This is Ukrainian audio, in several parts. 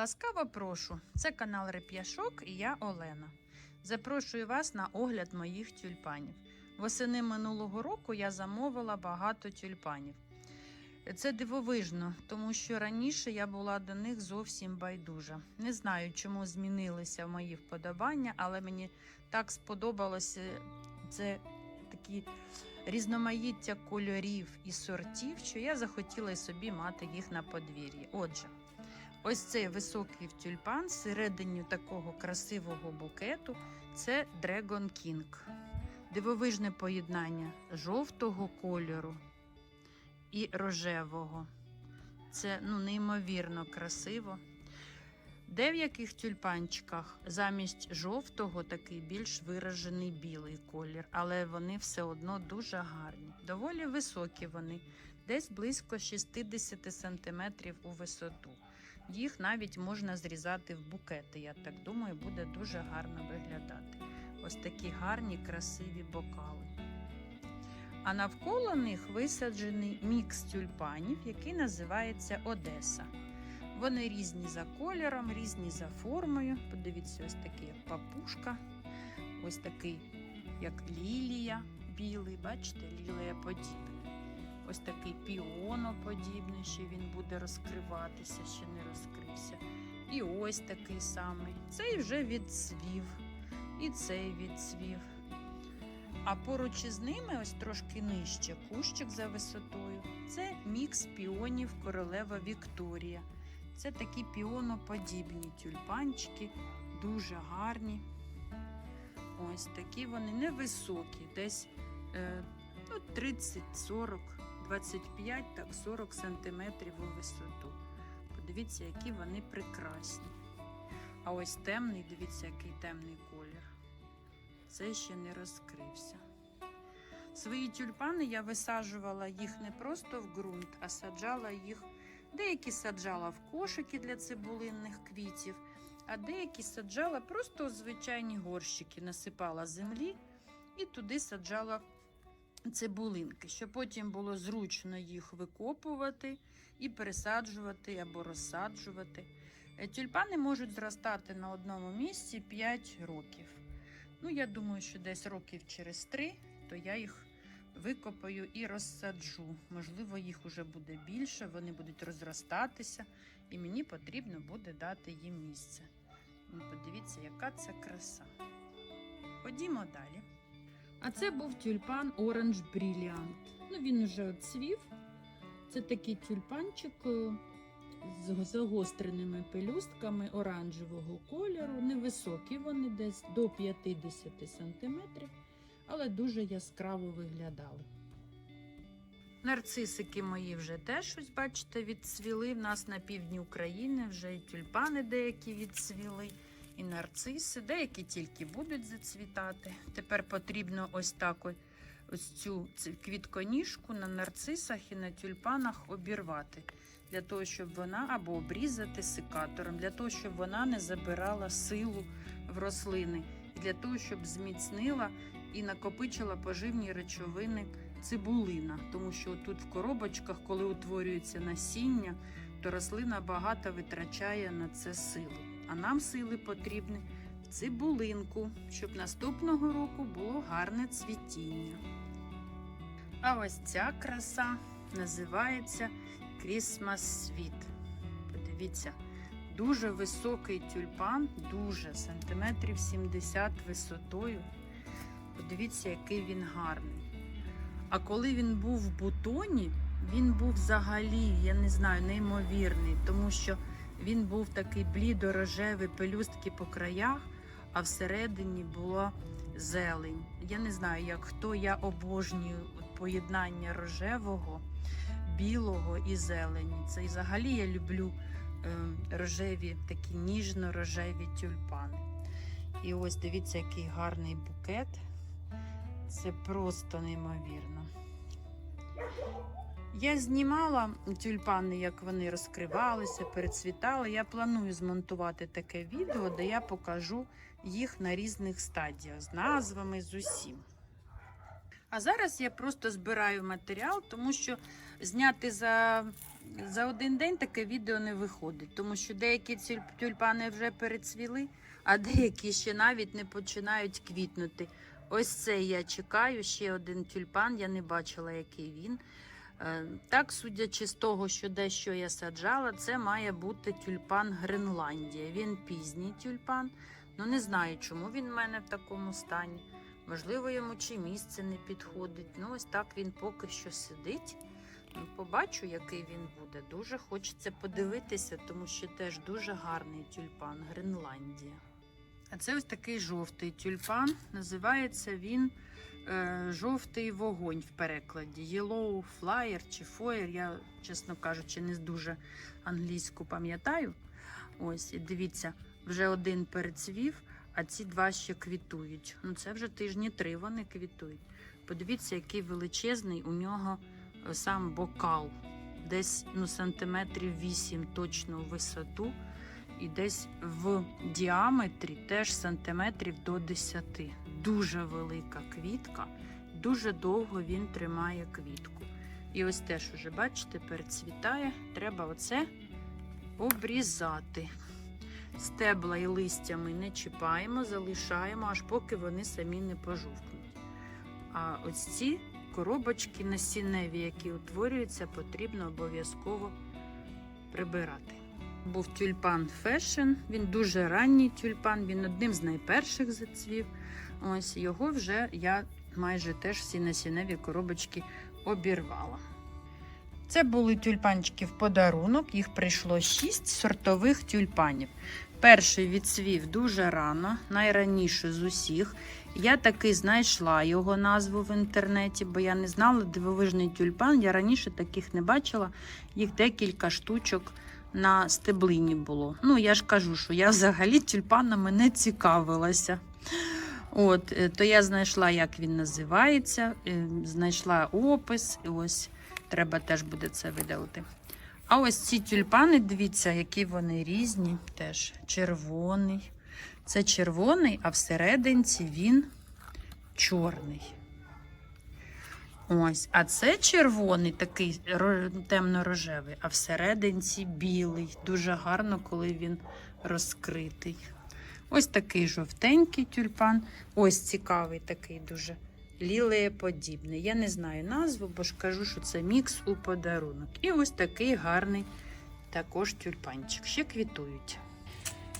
Ласкаво прошу. Це канал Реп'яшок і я Олена. Запрошую вас на огляд моїх тюльпанів. Восени минулого року я замовила багато тюльпанів. Це дивовижно, тому що раніше я була до них зовсім байдужа. Не знаю, чому змінилися мої вподобання, але мені так сподобалося це такі різноманіття кольорів і сортів, що я захотіла собі мати їх на подвір'ї. Отже, ось цей високий тюльпан всередині такого красивого букету це Dragon King. Дивовижне поєднання жовтого кольору і рожевого. Це ну, неймовірно красиво. Де в яких тюльпанчиках замість жовтого такий більш виражений білий колір, але вони все одно дуже гарні. Доволі високі вони, десь близько 60 см у висоту. Їх навіть можна зрізати в букети. Я так думаю, буде дуже гарно виглядати. Ось такі гарні, красиві бокали. А навколо них висаджений мікс тюльпанів, який називається Одеса. Вони різні за кольором, різні за формою. Подивіться, ось такий як папушка, ось такий, як лілія білий, бачите, лілія подібний. Ось такий піоноподібний, ще він буде розкриватися, ще не розкрився. І ось такий самий. Цей вже відцвів, і цей відцвів. А поруч із ними, ось трошки нижче, кущик за висотою. Це мікс піонів королева Вікторія. Це такі піоноподібні тюльпанчики, дуже гарні. Ось такі вони невисокі, десь е, ну, 30, 40, 25, так 40 сантиметрів у висоту. Подивіться, які вони прекрасні. А ось темний, дивіться, який темний колір. Це ще не розкрився. Свої тюльпани я висаджувала їх не просто в ґрунт, а саджала їх. Деякі саджала в кошики для цибулинних квітів, а деякі саджала просто у звичайні горщики, насипала землі і туди саджала цибулинки, щоб потім було зручно їх викопувати і пересаджувати або розсаджувати. Е, Тюльпани можуть зростати на одному місці 5 років. Ну, я думаю, що десь років через 3, то я їх викопаю і розсаджу. Можливо, їх уже буде більше, вони будуть розростатися, і мені потрібно буде дати їм місце. Ну, подивіться, яка це краса. Ходімо далі. А це був тюльпан Orange Brilliant. Ну, він вже отцвів. Це такий тюльпанчик е, з загостреними пелюстками оранжевого кольору. Невисокі вони десь до 50 сантиметрів але дуже яскраво виглядали. Нарцисики мої вже теж, ось, бачите, відцвіли. В нас на півдні України вже і тюльпани деякі відцвіли, і нарциси, деякі тільки будуть зацвітати. Тепер потрібно ось так ось, цю квітконіжку на нарцисах і на тюльпанах обірвати, для того, щоб вона або обрізати секатором, для того, щоб вона не забирала силу в рослини, для того, щоб зміцнила і накопичила поживні речовини цибулина, тому що тут в коробочках, коли утворюється насіння, то рослина багато витрачає на це сили. А нам сили потрібні в цибулинку, щоб наступного року було гарне цвітіння. А ось ця краса називається Christmas Sweet. Подивіться, дуже високий тюльпан, дуже сантиметрів 70 висотою. Подивіться, який він гарний. А коли він був в бутоні, він був взагалі, я не знаю, неймовірний, тому що він був такий блідо-рожевий, пелюстки по краях, а всередині була зелень. Я не знаю, як хто я обожнюю поєднання рожевого, білого і зелені. Це і взагалі я люблю е, рожеві, такі ніжно-рожеві тюльпани. І ось дивіться, який гарний букет. Це просто неймовірно. Я знімала тюльпани, як вони розкривалися, перецвітали. Я планую змонтувати таке відео, де я покажу їх на різних стадіях з назвами, з усім. А зараз я просто збираю матеріал, тому що зняти за за один день таке відео не виходить, тому що деякі тюльпани вже перецвіли, а деякі ще навіть не починають квітнути. Ось це я чекаю. Ще один тюльпан. Я не бачила, який він. Е, Так, судячи з того, що дещо я саджала, це має бути тюльпан Гренландія. Він пізній тюльпан. Ну не знаю, чому він в мене в такому стані. Можливо, йому чи місце не підходить. Ну, ось так він поки що сидить. Ну, побачу, який він буде. Дуже хочеться подивитися, тому що теж дуже гарний тюльпан Гренландія. А це ось такий жовтий тюльпан. Називається він жовтий вогонь в перекладі. Yellow Flyer чи Fire. Я, чесно кажучи, не дуже англійську пам'ятаю. Ось, і дивіться, вже один перецвів, а ці два ще квітують. Ну, це вже тижні три вони квітують. Подивіться, який величезний у нього е, сам бокал. Десь ну, сантиметрів 8 точно в висоту, і десь в діаметрі теж сантиметрів до 10. Дуже велика квітка, дуже довго він тримає квітку. І ось теж уже, бачите, перецвітає. Треба оце обрізати. Стебла і листя ми не чіпаємо, залишаємо, аж поки вони самі не пожовкнуть. А ось ці коробочки насінневі, які утворюються, потрібно обов'язково прибирати. Був тюльпан Fashion, він дуже ранній тюльпан, він одним з найперших зацвів. Ось його вже я майже теж всі насінневі коробочки обірвала. Це були тюльпанчики в подарунок, їх прийшло 6 сортових тюльпанів. Перший відцвів дуже рано, найраніше з усіх. Я таки знайшла його назву в інтернеті, бо я не знала дивовижний тюльпан. Я раніше таких не бачила, їх декілька штучок на стеблині було. Ну, я ж кажу, що я взагалі тюльпанами не цікавилася. От, е, то я знайшла, як він називається, е, знайшла опис. і Ось треба теж буде це видалити. А ось ці тюльпани, дивіться, які вони різні, теж червоний. Це червоний, а всерединці він чорний. Ось, а це червоний, такий темно-рожевий, а всерединці білий. Дуже гарно, коли він розкритий. Ось такий жовтенький тюльпан. Ось цікавий такий дуже лілеєподібний. Я не знаю назву, бо ж кажу, що це мікс у подарунок. І ось такий гарний також тюльпанчик. Ще квітують.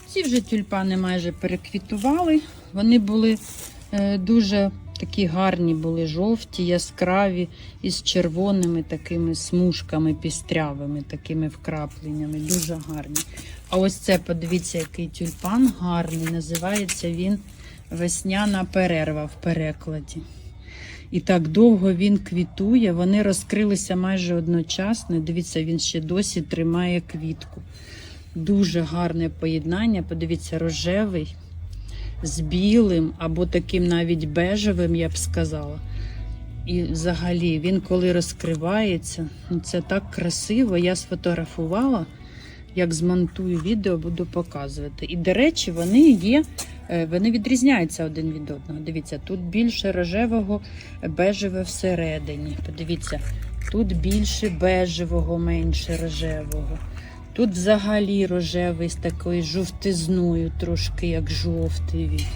Ці вже тюльпани майже переквітували. Вони були е, дуже такі гарні, були жовті, яскраві, із червоними такими смужками пістрявими, такими вкрапленнями. Дуже гарні. А ось це, подивіться, який тюльпан гарний. Називається він Весняна перерва в перекладі. І так довго він квітує. Вони розкрилися майже одночасно. Дивіться, він ще досі тримає квітку. Дуже гарне поєднання. Подивіться, рожевий з білим або таким навіть бежевим, я б сказала. І взагалі він коли розкривається, ну це так красиво. Я сфотографувала, як змонтую відео, буду показувати. І, до речі, вони є, е, вони відрізняються один від одного. Дивіться, тут більше рожевого, бежеве всередині. Подивіться, тут більше бежевого, менше рожевого. Тут взагалі рожевий з такою жовтизною, трошки як жовтий.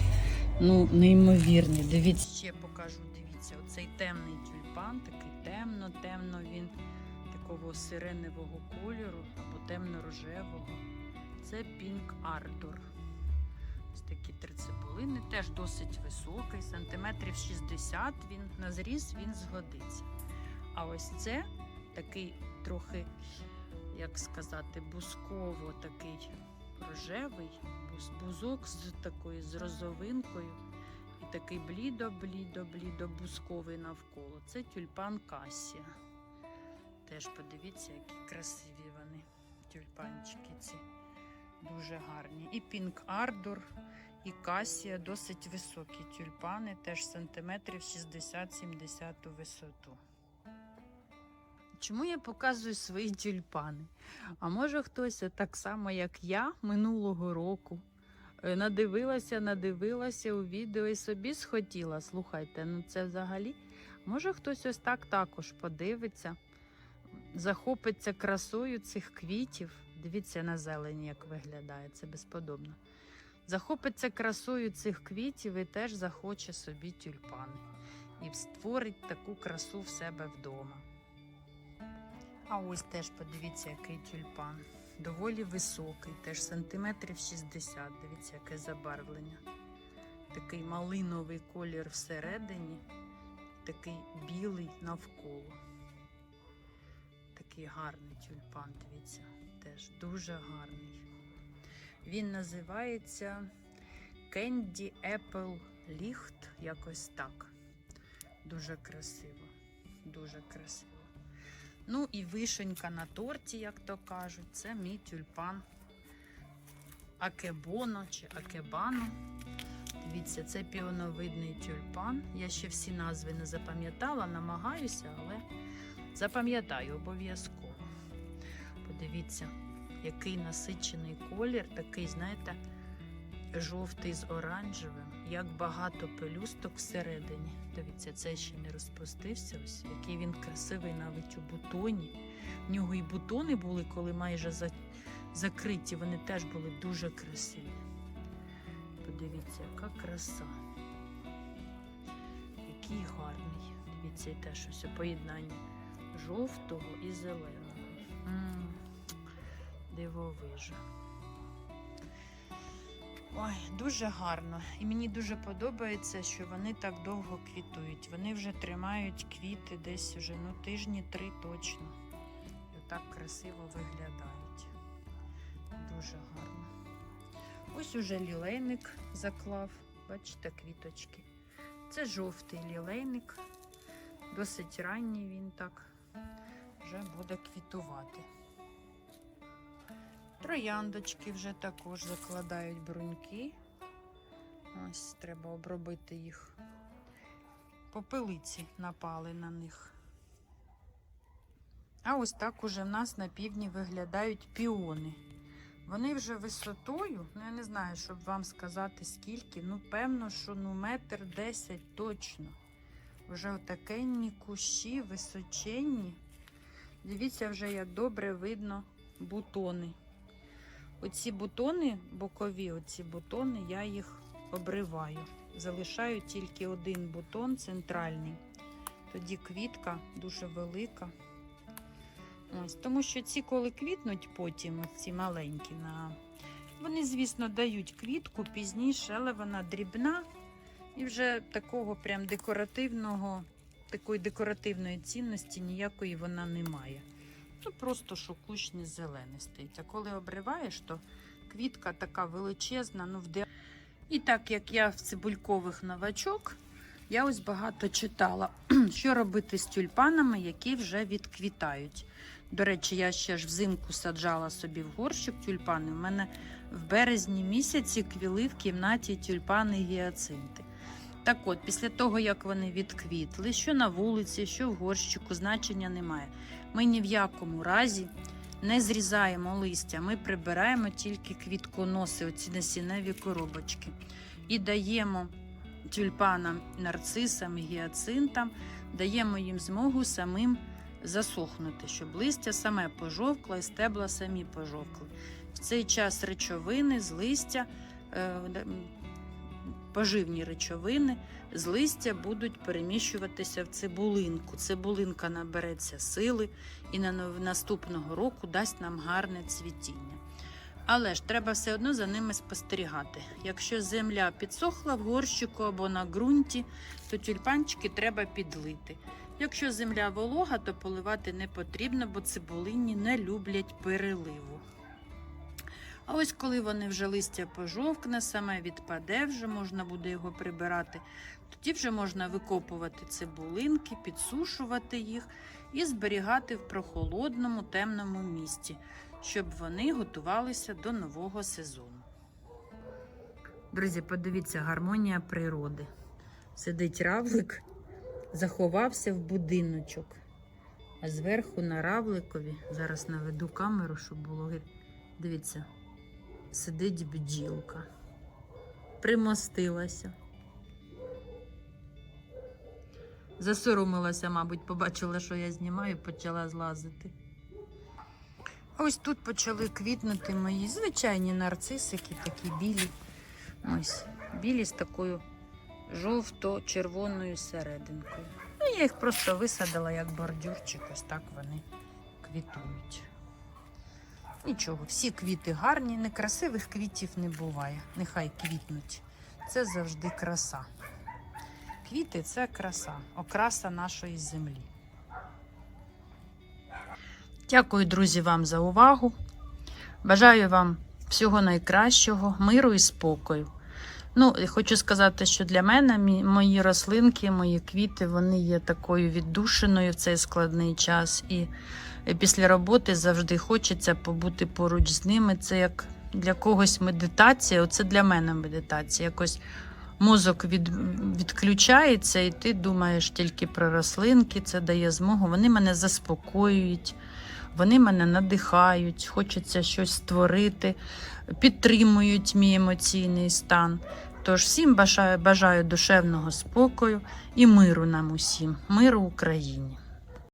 Ну, неймовірний. Дивіться. Ще покажу, дивіться, оцей темний тюльпан, такий темно, темно він такого сиреневого кольору або темно-рожевого. Це Pink Ardor. Ось такі три цибулини, теж досить високий, сантиметрів 60 він на зріз він згодиться. А ось це такий трохи як сказати, бузково такий рожевий, бузок з такою з розовинкою і такий блідо-блідо-блідо бузковий навколо. Це тюльпан Касія. Теж подивіться, які красиві вони, тюльпанчики ці. Дуже гарні. І Пінк Ардор, і Касія досить високі тюльпани, теж сантиметрів 60-70 у висоту. Чому я показую свої тюльпани? А може хтось так само, як я минулого року е, надивилася, надивилася у відео і собі схотіла. Слухайте, ну це взагалі. Може хтось ось так також подивиться. захопиться красою цих квітів. Дивіться на зелені, як виглядає, це безподобно. Захопиться красою цих квітів і теж захоче собі тюльпани. І створить таку красу в себе вдома. А ось теж подивіться, який тюльпан. Доволі високий, теж сантиметрів 60. Дивіться, яке забарвлення. Такий малиновий колір всередині, такий білий навколо. Такий гарний тюльпан, дивіться, теж дуже гарний. Він називається Candy Apple Licht, якось так. Дуже красиво, дуже красиво. Ну і вишенька на торті, як то кажуть, це мій тюльпан Акебоно чи Акебано. Дивіться, це піоновидний тюльпан. Я ще всі назви не запам'ятала, намагаюся, але запам'ятаю обов'язково. Подивіться, який насичений колір, такий, знаєте, жовтий з оранжевим, як багато пелюсток всередині. Дивіться, це ще не розпустився. Ось який він красивий навіть у бутоні. В нього і бутони були, коли майже за... закриті, вони теж були дуже красиві. Подивіться, яка краса. Який гарний. Дивіться, і теж ось поєднання жовтого і зеленого. М, Дивовижа. Ой, дуже гарно. І мені дуже подобається, що вони так довго квітують. Вони вже тримають квіти десь уже ну, тижні три точно. І отак красиво виглядають. Дуже гарно. Ось уже лілейник заклав. Бачите, квіточки. Це жовтий лілейник. Досить ранній він так вже буде квітувати. Трояндочки вже також закладають бруньки. Ось треба обробити їх. Попелиці напали на них. А ось так уже в нас на півдні виглядають піони. Вони вже висотою, ну я не знаю, щоб вам сказати скільки. Ну, певно, що ну метр десять точно. Вже отакенні кущі, височенні. Дивіться, вже як добре видно бутони. Оці бутони, бокові, оці бутони, я їх обриваю. Залишаю тільки один бутон центральний. Тоді квітка дуже велика. Ось, тому що ці, коли квітнуть потім, ці маленькі, на... вони, звісно, дають квітку пізніше, але вона дрібна і вже такого прям декоративного, такої декоративної цінності ніякої вона не має. Ну, просто не зелений стоїть. А коли обриваєш, то квітка така величезна, ну в де... І так як я в цибулькових новачок, я ось багато читала, що робити з тюльпанами, які вже відквітають. До речі, я ще ж взимку саджала собі в горщик тюльпани. У мене в березні місяці квіли в кімнаті тюльпани гіацинти. Так от, після того, як вони відквітли, що на вулиці, що в горщику, значення немає. Ми ні в якому разі не зрізаємо листя, ми прибираємо тільки квітконоси, оці насінневі коробочки. І даємо тюльпанам, нарцисам гіацинтам, даємо їм змогу самим засохнути, щоб листя саме пожовкло і стебла самі пожовкли. В цей час речовини з листя, е, поживні речовини з листя будуть переміщуватися в цибулинку. Цибулинка набереться сили і на наступного року дасть нам гарне цвітіння. Але ж треба все одно за ними спостерігати. Якщо земля підсохла в горщику або на ґрунті, то тюльпанчики треба підлити. Якщо земля волога, то поливати не потрібно, бо цибулині не люблять переливу. А ось коли вони вже листя пожовкне, саме відпаде, вже можна буде його прибирати. Тоді вже можна викопувати цибулинки, підсушувати їх і зберігати в прохолодному, темному місці, щоб вони готувалися до нового сезону. Друзі, подивіться, гармонія природи. Сидить равлик, заховався в будиночок. А зверху на равликові, зараз наведу камеру, щоб було. Дивіться, сидить бджілка, примостилася. Засоромилася, мабуть, побачила, що я знімаю, почала злазити. Ось тут почали квітнути мої звичайні нарцисики, такі білі. Ось, білі з такою жовто-червоною серединкою. Ну, я їх просто висадила як бордюрчик, ось так вони квітують. Нічого, всі квіти гарні, некрасивих квітів не буває. Нехай квітнуть. Це завжди краса. Квіти це краса, окраса нашої землі. Дякую, друзі, вам за увагу. Бажаю вам всього найкращого, миру і спокою. Ну, хочу сказати, що для мене мої рослинки, мої квіти, вони є такою віддушиною в цей складний час. І після роботи завжди хочеться побути поруч з ними. Це як для когось медитація. Оце для мене медитація. Якось мозок від, відключається, і ти думаєш тільки про рослинки. Це дає змогу. Вони мене заспокоюють. Вони мене надихають, хочеться щось створити, підтримують мій емоційний стан. Тож всім бажаю, бажаю душевного спокою і миру нам усім, миру Україні.